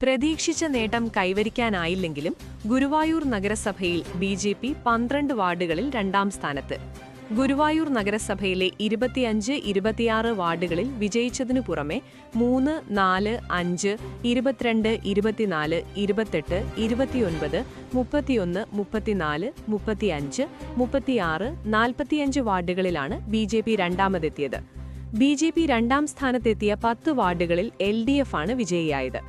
പ്രതീക്ഷിച്ച നേട്ടം കൈവരിക്കാനായില്ലെങ്കിലും ഗുരുവായൂർ നഗരസഭയിൽ ബി ജെ പി പന്ത്രണ്ട് വാർഡുകളിൽ രണ്ടാം സ്ഥാനത്ത്. ഗുരുവായൂർ നഗരസഭയിലെ ഇരുപത്തിയഞ്ച് ഇരുപത്തിയാറ് വാർഡുകളിൽ വിജയിച്ചതിനു പുറമെ മൂന്ന് നാല് അഞ്ച് ഇരുപത്തിരണ്ട് ഇരുപത്തിനാല് ഇരുപത്തെട്ട് ഇരുപത്തിയൊൻപത് മുപ്പത്തിയൊന്ന് മുപ്പത്തിനാല് മുപ്പത്തിയഞ്ച് മുപ്പത്തിയാറ് നാൽപ്പത്തിയഞ്ച് വാർഡുകളിലാണ് ബി ജെ പി രണ്ടാമതെത്തിയത്. ബി ജെ പി രണ്ടാം സ്ഥാനത്തെത്തിയ പത്ത് വാർഡുകളിൽ എൽ ഡി എഫ് ആണ് വിജയിയായത്.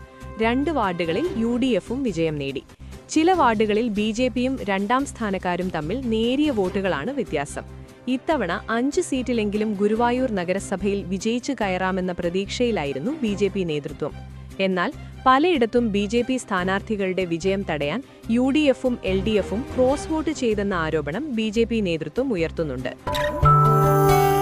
രണ്ട് വാർഡുകളിൽ യു ഡി എഫും വിജയം നേടി. ചില വാർഡുകളിൽ ബി ജെ പിയും രണ്ടാം സ്ഥാനക്കാരും തമ്മിൽ നേരിയ വോട്ടുകളാണ് വ്യത്യാസം. ഇത്തവണ അഞ്ച് സീറ്റിലെങ്കിലും ഗുരുവായൂർ നഗരസഭയിൽ വിജയിച്ചു കയറാമെന്ന പ്രതീക്ഷയിലായിരുന്നു ബി ജെ പി നേതൃത്വം. എന്നാൽ പലയിടത്തും ബി ജെ പി സ്ഥാനാർത്ഥികളുടെ വിജയം തടയാൻ യു ഡി എഫും എൽ ഡി എഫും ക്രോസ് വോട്ട് ചെയ്തെന്ന ആരോപണം ബി ജെ പി നേതൃത്വം ഉയർത്തുന്നുണ്ട്.